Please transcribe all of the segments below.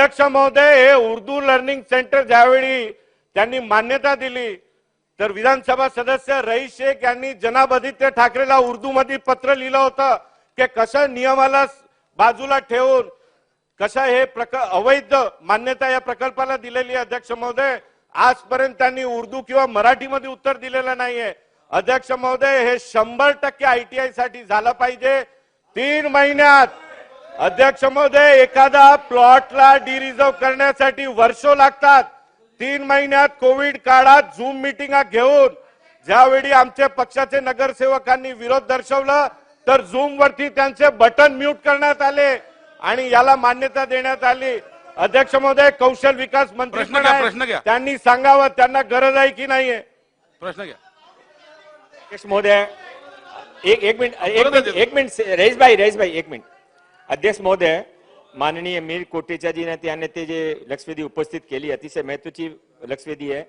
अध्यक्ष महोदय हे उर्दू लर्निंग सेंटर ज्यावेळी त्यांनी मान्यता दिली तर विधानसभा सदस्य रईस शेख यांनी जनाब आदित्य ठाकरेला उर्दू मध्ये पत्र लिहिलं होतं की कसं नियमाला बाजूला ठेवून कसं हे प्रक अवैध मान्यता या प्रकल्पाला दिलेली आहे अध्यक्ष महोदय. आजपर्यंत त्यांनी उर्दू किंवा मराठीमध्ये उत्तर दिलेलं नाहीये. अध्यक्ष महोदय हे शंभर टक्के आयटीआयसाठी झालं पाहिजे. तीन महिन्यात अध्यक्ष महोदय एखादा प्लॉटला डिरिझर्व करण्यासाठी वर्षो लागतात. तीन महिन्यात कोविड काळात झूम मिटिंगा घेऊन ज्यावेळी आमच्या पक्षाचे नगरसेवकांनी विरोध दर्शवला तर झूम वरती त्यांचे बटन म्यूट करण्यात आले आणि याला मान्यता देण्यात आली. अध्यक्ष महोदय कौशल विकास मंत्री प्रश्न घ्या. त्यांनी सांगावं त्यांना गरज आहे की नाहीये. प्रश्न घ्या. अध्यक्ष महोदय एक एक मिनिट एक मिनिट आहे. एक मिनिट रईस भाई रईस भाई एक मिनिट. अध्यक्ष महोदय माननीय मीर कोटेचाजीने त्याने ते जे लक्षवेधी उपस्थित केली अतिशय महत्वाची लक्षवेधी आहे.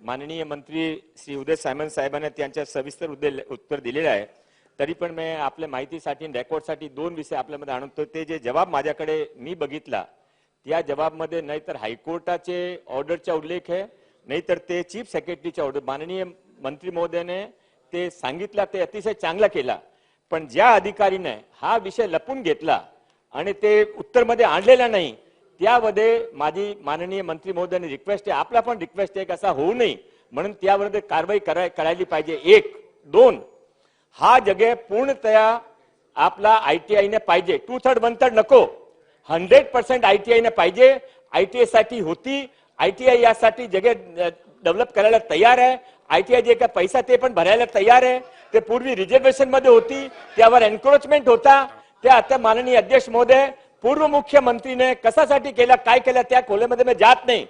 माननीय मंत्री श्री उदय सायमन साहेबांना त्यांच्या सविस्तर उदय उत्तर दिलेलं आहे. तरी पण मी आपल्या माहितीसाठी रेकॉर्डसाठी दोन विषय आपल्यामध्ये आणतो ते जे जबाब माझ्याकडे मी बघितला त्या जबाबमध्ये नाहीतर हायकोर्टाचे ऑर्डरचा उल्लेख आहे नाहीतर ते चीफ सेक्रेटरीच्या ऑर्डर माननीय मंत्री महोदयाने ते सांगितलं ते अतिशय चांगला केला. पण ज्या अधिकारीने हा विषय लपून घेतला आणि ते उत्तरमध्ये आणलेलं नाही. त्यामध्ये माझी माननीय मंत्री महोदयांनी रिक्वेस्ट आहे आपला पण रिक्वेस्ट आहे कसा असा होऊ नये. म्हणून त्यावर कारवाई कराय करायला पाहिजे. एक दोन हा जगे पूर्णतया आपला आय टी आयने पाहिजे. टू थर्ड वन थर्ड नको हंड्रेड पर्सेंट आय टी आयने पाहिजे आयटीआयसाठी होती. आयटीआय यासाठी जगे डेव्हलप करायला तयार आहे. आयटीआय जे काय पैसा ते पण भरायला तयार आहे. ते पूर्वी रिझर्वेशनमध्ये होती. त्यावर एन्क्रोचमेंट होता. ते आता माननीय अध्यक्ष महोदय पूर्व मुख्यमंत्रीने कशासाठी केल्या काय केलं त्या खोल्यामध्ये मी जात नाही.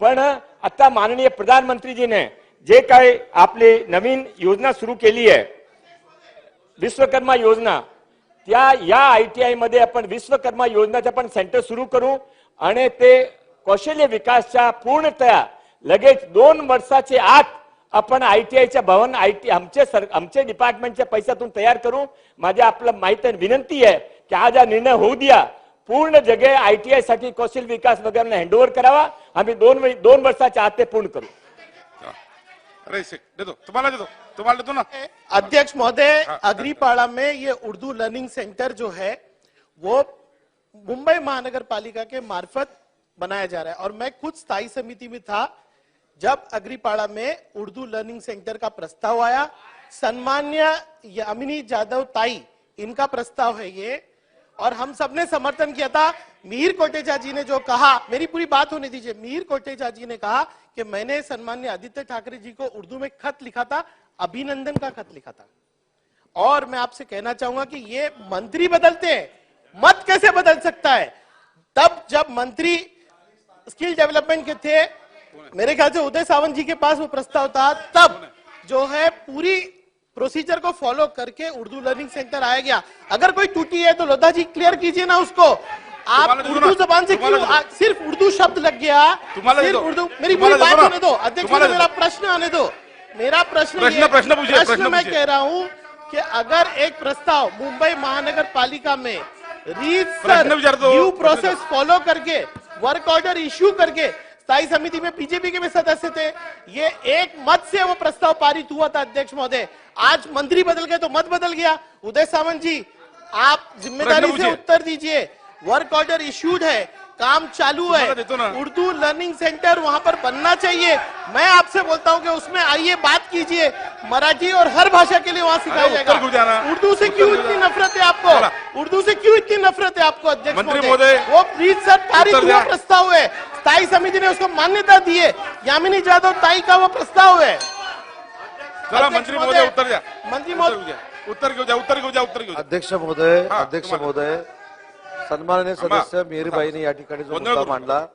पण आता माननीय प्रधानमंत्रीजीने जे काय आपली नवीन योजना सुरू केली आहे विश्वकर्मा योजना त्या या आयटीआयमध्ये आपण विश्वकर्मा योजनाचं आपण सेंटर सुरू करू आणि ते कौशल्य विकासच्या पूर्णतया लगेच दोन वर्षाचे आत आपण आयटीआयच्या भवन आयटी आमचे सर आमचे डिपार्टमेंटच्या पैशातून तयार करू. माझ्या आपलं माहिती आहे विनंती आहे की आज हा निर्णय होऊ द्या पूर्ण जगे आयटीआयसाठी कौशल्य विकास वगैरे हँडओव्हर करावा. आम्ही दोन दोन वर्षाच्या आत ते पूर्ण करू. अरे शेख देतो. तुम्हाला देतो. तुम्हाला देतो ना. अध्यक्ष महोदय अग्रीपाड़ा में ये उर्दू लर्निंग सेंटर जो है वो मुंबई महानगर पालिका के मार्फत बनाया जा रहा है। और मैं खुद स्थायी समिति में था जब अग्रीपाड़ा में उर्दू लर्निंग सेंटर का प्रस्ताव आया, सन्मान्य यामिनी जादव ताई, इनका प्रस्ताव है ये, और हम सबने समर्थन किया था। मीर कोटेचा जी ने जो कहा, मेरी पूरी बात होने दीजिए, मीर कोटेचा जी ने कहा कि मैंने सन्मान्य आदित्य ठाकरे जी को उर्दू में खत लिखा था, अभिनंदन का खत लिखा था। और मैं आपसे कहना चाहूँगा कि ये मंत्री बदलते हैं, मत कैसे बदल सकता है? तब जब मंत्री स्किल डेवलपमेंट के थे मेरे ख्याल से उदय सावंत जी के पास वो प्रस्ताव था तब जो है पूरी प्रोसीजर को फॉलो करके उर्दू लर्निंग सेंटर आया गया। अगर कोई टूटी है तो लोधा जी क्लियर कीजिए ना उसको। आप उर्दू जबान से क्यों आ- सिर्फ़ उर्दू शब्द लग गया। सिर्फ़। उर्दू मेरी पूरी बात होने दो अध्यक्ष मेरा प्रश्न आने दो। मेरा प्रश्न प्रश्न- प्रश्न पूछिए, प्रश्न मैं कह रहा हूँ कि अगर एक प्रस्ताव मुंबई महानगर पालिका में ड्यू प्रोसेस फॉलो करके वर्क ऑर्डर इश्यू करके स्थायी समिति में बीजेपी के भी सदस्य थे। ये एक मत से वो प्रस्ताव पारित हुआ था अध्यक्ष महोदय। आज मंत्री बदल गए तो मत बदल गया। उदय सावंत जी आप ज़िम्मेदारी से उत्तर दीजिए। वर्क ऑर्डर इश्यूड है। काम चालू है। ना। उर्दू लर्निंग सेंटर वहाँ पर बनना चाहिए। मैं आपसे बोलता हूँ कि उसमें आइए बात कीजिए। मराठी और हर भाषा के लिए वहाँ सिखाया क्यों? जाएगा उर्दू से क्यों क्यों इतनी नफरत है आपको? उर्दू से क्यों इतनी नफरत है आपको अध्यक्ष मंत्री महोदय? वो प्लीज़ सर पारित हुआ प्रस्ताव है। स्थायी समिति ने उसको मान्यता दी है। यामिनी जाधव ताई का वो प्रस्ताव है। मंत्री महोदय उत्तर द्या मंत्री उत्तर महोदय- उत्तर क्यों उत्तर द्या उत्तर द्या. अध्यक्ष महोदय अध्यक्ष महोदय सन्माननीय. सदस्य मेहरबाईने या ठिकाणी जो मुद्दा मांडला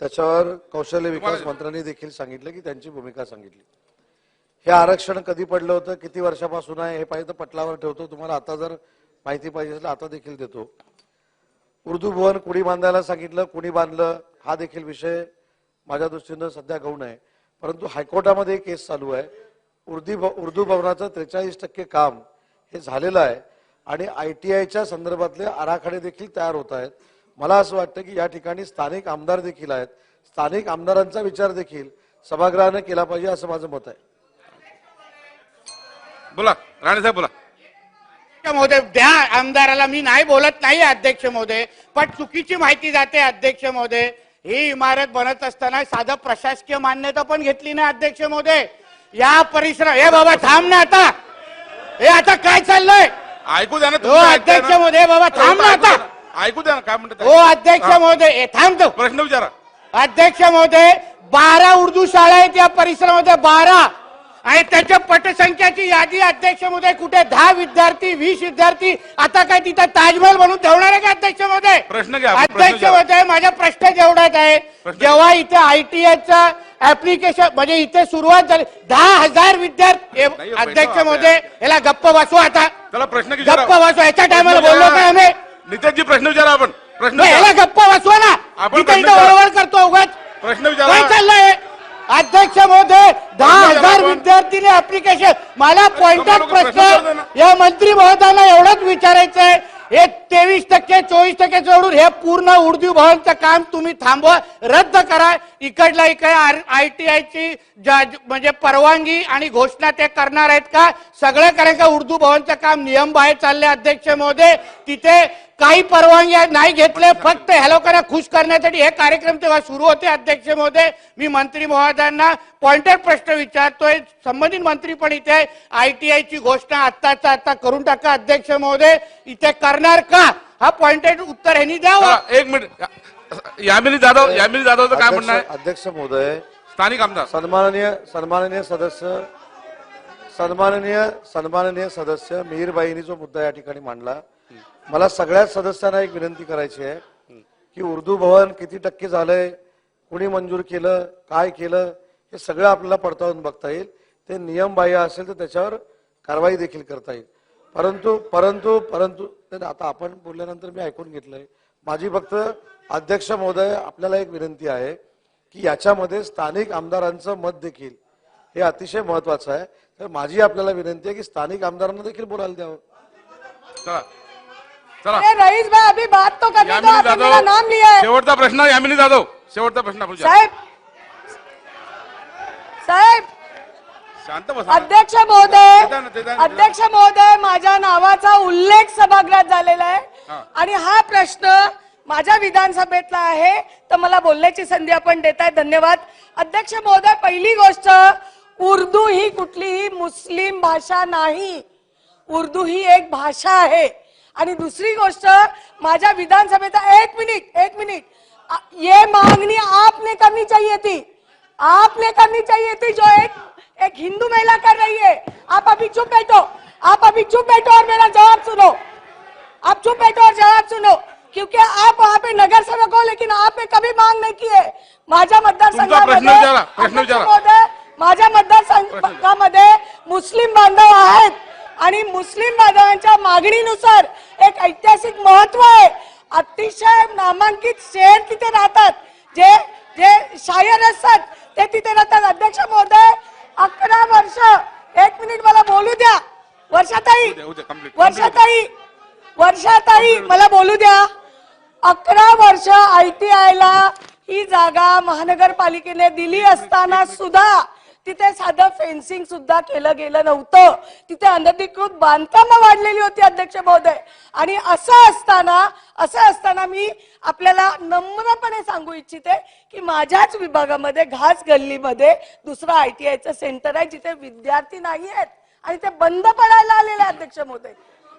त्याच्यावर कौशल्य विकास मंत्र्यांनी देखील सांगितलं की त्यांची भूमिका सांगितली. हे आरक्षण कधी पडलं होतं किती वर्षापासून आहे हे पाहिजे तर पटलावर ठेवतो. तुम्हाला आता जर माहिती पाहिजे असेल आता देखील देतो. उर्दू भवन कुणी बांधायला सांगितलं कुणी बांधलं हा देखील विषय माझ्या दृष्टीनं सध्या गौण आहे. परंतु हायकोर्टामध्ये केस चालू आहे. उर्दू उर्दू भवनाचं त्रेचाळीस टक्के काम हे झालेलं आहे. आणि आय टी आयच्या संदर्भातले आराखडे देखील तयार होत आहेत. मला असं वाटतं की या ठिकाणी स्थानिक आमदार देखील आहेत. स्थानिक आमदारांचा विचार देखील सभागृहाने केला पाहिजे असं माझं मत आहे. बोला राणे साहेब बोला. अध्यक्ष महोदय द्या आमदाराला मी नाही बोलत नाही अध्यक्ष महोदय पण चुकीची माहिती जाते अध्यक्ष महोदय. ही इमारत बनत असताना साधं प्रशासकीय मान्यता पण घेतली नाही अध्यक्ष महोदय. या परिसर हे बाबा थांब ना आता. हे आता काय चाललंय? ऐकू द्या ना हो तुम्ही ऐकताय अध्यक्ष ना? महोदय बाबा थांब ना आता. ऐकू द्या ना काय म्हणतात हो अध्यक्ष हा. महोदय हे थांबतो प्रश्न विचारा अध्यक्ष महोदय बारा उर्दू शाळा आहेत या परिसरामध्ये बारा आणि त्याच्या पटसंख्याची यादी अध्यक्ष महोदय कुठे? दहा विद्यार्थी वीस विद्यार्थी आता काय तिथं ताजमहल म्हणून ठेवणार आहे का अध्यक्ष महोदय प्रश्न घ्या, अध्यक्ष माझा प्रश्न जेवढाच आहे जेव्हा इथे आयटीआयचा ऍप्लिकेशन म्हणजे इथे सुरुवात झाली दहा हजार विद्यार्थी हे, अध्यक्ष महोदय याला गप्प बसू आता. प्रश्न गप्प बसू याच्या टायमाला बोललो. काय आम्ही? नितेशजी प्रश्न विचारा आपण. प्रश्न याला. गप्प बसवा ना. आपण इथे. वळवळ करतो उगाच. प्रश्न विचारा. काय चाललंय? अध्यक्ष महोदय दहा हजार आपण. विद्यार्थीने ऍप्लिकेशन मला पॉइंट लोकं प्रश्न या मंत्री महोदयांना एवढंच विचारायचं आहे. हे तेवीस टक्के चोवीस टक्के सोडून हे पूर्ण उर्दू भवनचं काम तुम्ही थांबवा रद्द करा. इकडला इकडे आय टी आयची म्हणजे परवानगी आणि घोषणा ते करणार आहेत का? सगळं कारण का उर्दू भवनचं काम नियम बाहेर चालले अध्यक्ष महोदय. तिथे काही परवानगी नाही घेतले फक्त ह्या लोकांना खुश करण्यासाठी हे कार्यक्रम तेव्हा सुरू होते अध्यक्ष महोदय. मी मंत्री महोदयांना पॉइंटेड प्रश्न विचारतोय. संबंधित मंत्री पण इथे आय टी आयची घोषणा आत्ताचा आता करून टाका अध्यक्ष महोदय. इथे करणार का? हा पॉइंटेड उत्तर ह्यांनी द्यावं. एक मिनिट. यामिनी जाधव यामिनी जाधवचं काय म्हणणं अध्यक्ष आहे? अध्यक्ष महोदय. स्थानिक आमदार. सन्माननीय सन्माननीय सदस्य सन्माननीय सन्माननीय सदस्य मिहीरबाईंनी जो मुद्दा या ठिकाणी मांडला मला सगळ्याच सदस्यांना एक विनंती करायची आहे की उर्दू भवन किती टक्के झालंय कुणी मंजूर केलं काय केलं हे सगळं आपल्याला पडताळून बघता येईल. ते नियम बाह्य असेल तर त्याच्यावर कारवाई देखील करता येईल. परंतु परंतु परंतु आता आपण बोलल्यानंतर मी ऐकून घेतलंय. माझी फक्त अध्यक्ष महोदय आपल्याला एक विनंती आहे की याच्यामध्ये स्थानिक आमदारांचं मत देखील हे अतिशय महत्वाचं आहे. तर माझी आपल्याला विनंती आहे की स्थानिक आमदारांना देखील बोलायला द्यावं. चला. अरे रईस भाई अभी बात तो करने दो यामिनी आपने मेरा नाम लिया है। शेवटचा प्रश्न यामिनी जाधव. शेवटचा प्रश्न आपण विचारू. साहेब साहेब शांत बसा. अध्यक्ष महोदय देता ना, देता ना. अध्यक्ष महोदय माझ्या नावाचा उल्लेख सभागृहात झालेला आहे. आणि हा प्रश्न माझ्या विधानसभेतला आहे तर मला बोलण्याची संधी आपण देताय. धन्यवाद. अध्यक्ष महोदय पहिली गोष्ट उर्दू ही कुठलीही मुस्लिम भाषा नाही. उर्दू ही एक भाषा आहे. आणि दुसरी गोष्ट माझ्या विधानसभेचा एक मिनिट एक मिनिट. ये मांगनी आपने करनी चाहिए थी. आपने करनी चाहिए थी जो एक एक हिंदू महिला कर रही है. आप अभी चुप बैठो. आप अभी चुप बैठो और मेरा जवाब सुनो. आप चुप बैठो और जवाब सुनो. क्योंकि आप वहाँ पे नगर सेवक हो लेकिन आपने कभी मांग नहीं की है. माझ्या मतदारसंघामध्ये माझ्या मतदारसंघामध्ये मुस्लिम बांधव आहेत. आणि मुस्लिम बांधवांच्या मागणीनुसार एक ऐतिहासिक महत्त्व आहे. अतिशय नामांकित शेर तिथे राहतात. जे जे शायर असतात ते तिथे राहतात. अध्यक्ष महोदय अकरा वर्ष एक मिनिट मला बोलू द्या. वर्षाताई वर्षाताई वर्षाताई मला बोलू द्या. अकरा वर्ष आयटीआय ला ही जागा महानगरपालिकेने दिली असताना सुद्धा तिथे साधं फेन्सिंग सुद्धा केलं गेलं नव्हतं. तिथे अनधिकृत बांधकामं वाढलेली होती अध्यक्ष महोदय. आणि असं असताना असं असताना मी आपल्याला नम्रपणे सांगू इच्छिते की माझ्याच विभागामध्ये घास गल्लीमध्ये दुसरं आयटीआयचं सेंटर आहे जिथे विद्यार्थी नाही आहेत. आणि ते बंद पडायला आलेले अध्यक्ष महोदय.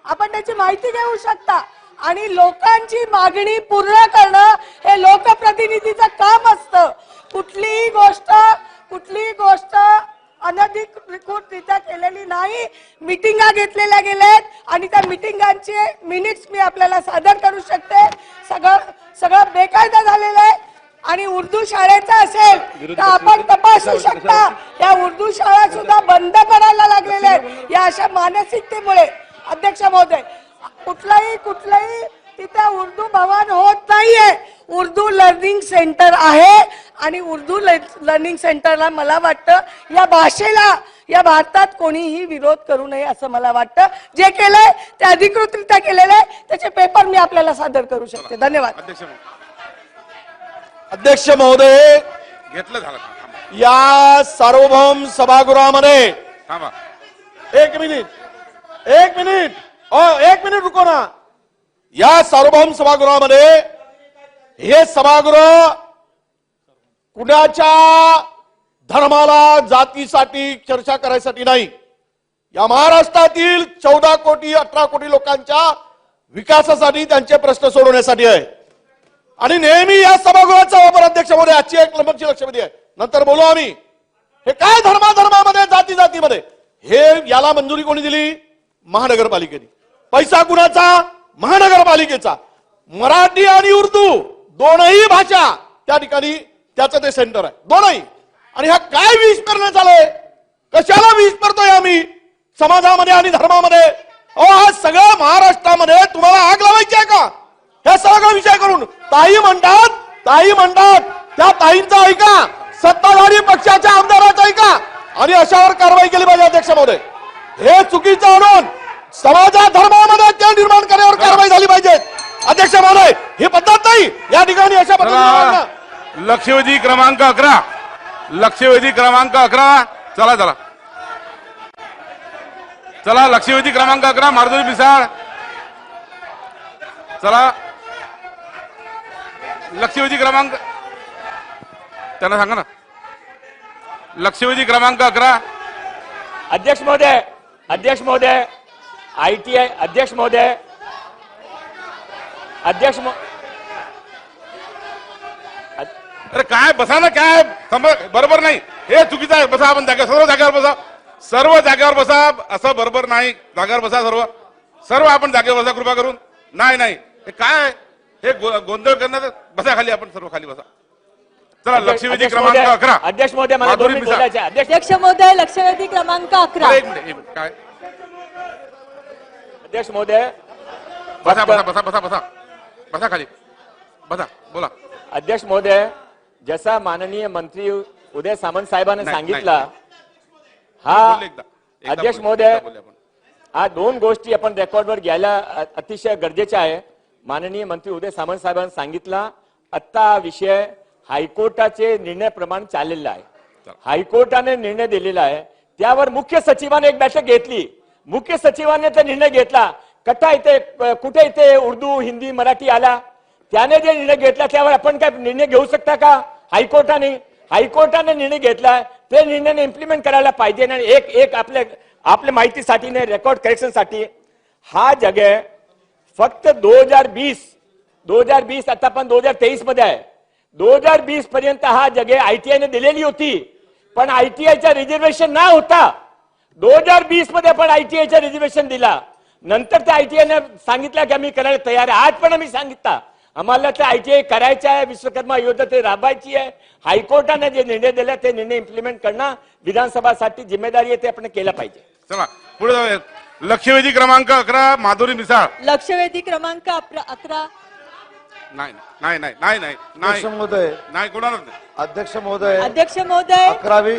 आपण त्याची माहिती घेऊ शकता. आणि लोकांची मागणी पूर्ण करणं हे लोकप्रतिनिधीचं काम असतं. कुठलीही गोष्ट कुठलीही गोष्ट अनधिकृतरित्या केलेली नाही. मिटिंगा घेतलेल्या गेल्यात आणि त्या मिटिंगांचे मिनिट्स मी आपल्याला सादर करू शकते. सगळं सगळं बेकायदा झालेलं आहे. आणि उर्दू शाळेचा असेल तर आपण तपासू शकता या उर्दू शाळा सुद्धा बंद करायला लागलेल्या आहेत. या अशा मानसिकतेमुळे. अध्यक्ष महोदय कुठलाही कुठलाही तिथे उर्दू भवन होत नाहीये. उर्दू लर्निंग सेंटर आहे आणि उर्दू लर्निंग सेंटरला मला वाटतं या भाषेला या भारतात कोणीही विरोध करू नये असं मला वाटतं. जे केलंय ते अधिकृतरित्या केलेलं आहे. त्याचे पेपर मी आपल्याला सादर करू शकते. धन्यवाद. अध्यक्ष अध्यक्ष महोदय घेतलं झालं या सार्वभौम सभागृहामध्ये थांबा. एक मिनिट एक मिनिट. ओ एक मिनिट रुको ना. या सार्वभौम सभागृहामध्ये हे सभागृह कुणाच्या धर्माला जातीसाठी चर्चा करायसाठी नाही. या महाराष्ट्रातील चौदा कोटी अठरा कोटी लोकांच्या विकासासाठी त्यांचे प्रश्न सोडवण्यासाठी आहे. आणि नेहमी या सभागृहाचा वापर अध्यक्ष आजची एक लंबची लक्षवेधी आहे. नंतर बोलू आम्ही. हे काय धर्माधर्मामध्ये जाती जातीमध्ये हे याला मंजुरी कोणी दिली? महानगरपालिकेने. पैसा कुणाचा? महानगरपालिकेचा. मराठी आणि उर्दू दोनही भाषा त्या ठिकाणी त्याचं ते सेंटर आहे. दोनही. आणि ह्या काय विष करण्यात आलंय कशाला विष करतोय आम्ही? समाजामध्ये आणि धर्मामध्ये? अहो हा सगळं महाराष्ट्रामध्ये तुम्हाला आग लावायची आहे का? ह्या सगळा विषय करून. ताई म्हणतात ताई म्हणतात त्या ताईंचा ऐका. सत्ताधारी पक्षाच्या आमदाराचा ऐका. आणि अशावर कारवाई केली पाहिजे अध्यक्ष महोदय हे चुकीचं आणून समाजा धर्मामध्ये त्या निर्माण करण्यावर कारवाई झाली पाहिजे. अध्यक्ष महोदय ही पद्धत नाही. या ठिकाणी अशा पद्धतीने. लक्षवेधी क्रमांक अकरा. लक्षवेधी क्रमांक अकरा. चला चला. चला लक्षवेधी क्रमांक अकरा मार्दोली मिसाळ. चला. लक्षवेधी क्रमांक त्यांना सांगा ना. लक्षवेधी क्रमांक अकरा. अध्यक्ष महोदय अध्यक्ष महोदय. आयटीआय अध्यक्ष महोदय. अध्यक्ष अरे काय बसा ना काय बरोबर नाही. हे चुकीचं आहे बसा आपण जागा सर्व जागेवर बसा. सर्व जागेवर बसा असं बरोबर नाही. जागेवर बसा सर्व. सर्व आपण जागेवर बसा कृपा करून. नाही नाही. हे काय? हे गोंधळ करण्याचं बसा खाली आपण सर्व खाली बसा. चला लक्षवेधी क्रमांक अकरा. अध्यक्ष महोदय. अध्यक्ष महोदय लक्षवेधी क्रमांक अकरा. एक मिनिट. काय? अध्यक्ष महोदय बसा बसा बसा बसा बसा. बसा खाली. बसा बोला. अध्यक्ष महोदय जसा माननीय मंत्री उदय सामंत साहेबांनी सांगितलं हा अध्यक्ष महोदय. हा दोन गोष्टी आपण रेकॉर्डवर घ्यायला अतिशय गरजेच्या आहे. माननीय मंत्री उदय सामंत साहेबांनी सांगितलं आत्ता हा विषय हायकोर्टाचे निर्णयाप्रमाणे चाललेला आहे. हायकोर्टाने निर्णय दिलेला आहे. त्यावर मुख्य सचिवाने एक बैठक घेतली. मुख्य सचिवाने तो निर्णय घेतला कथा इथे कुठे इथे उर्दू हिंदी मराठी आला त्याने जे निर्णय घेतला त्यावर आपण काय निर्णय घेऊ शकता का? हायकोर्टाने हायकोर्टाने निर्णय घेतला ते निर्णय इम्प्लिमेंट करायला पाहिजे आणि एक एक आपल्या आपल्या माहितीसाठी रेकॉर्ड करेक्शनसाठी हा हा आहे फक्त दोन हजार बीस दोन हजार बीस आता पण दोन हजार तेवीसमध्ये आहे. दोन हजार बीस पर्यंत हा जगह आयटीआय ने दिलेली होती. पण आयटीआयचा रिझर्वेशन ना होता. दोन हजार बीसमध्ये पण आयटीआयचा रिझर्वेशन दिला नंतर त्या आयटीआय ने सांगितलं की आम्ही करायला तयार आहे आज पण आम्ही सांगितलं आम्हाला ते आयटीआय करायचं आहे विश्वकर्मा योजना ते राबवायची आहे हायकोर्टाने जे निर्णय दिला ते निर्णय इम्प्लिमेंट करणं विधानसभासाठी जिम्मेदारी आहे ते आपण केलं पाहिजे चला पुढे जाऊया लक्षवेधी क्रमांक अकरा माधुरी मिसाळ लक्षवेधी क्रमांक अकरा अकरा नाही नाही नाही नाही नाही नाही अध्यक्ष महोदय नाही नाही अध्यक्ष महोदय अध्यक्ष महोदय अकरावी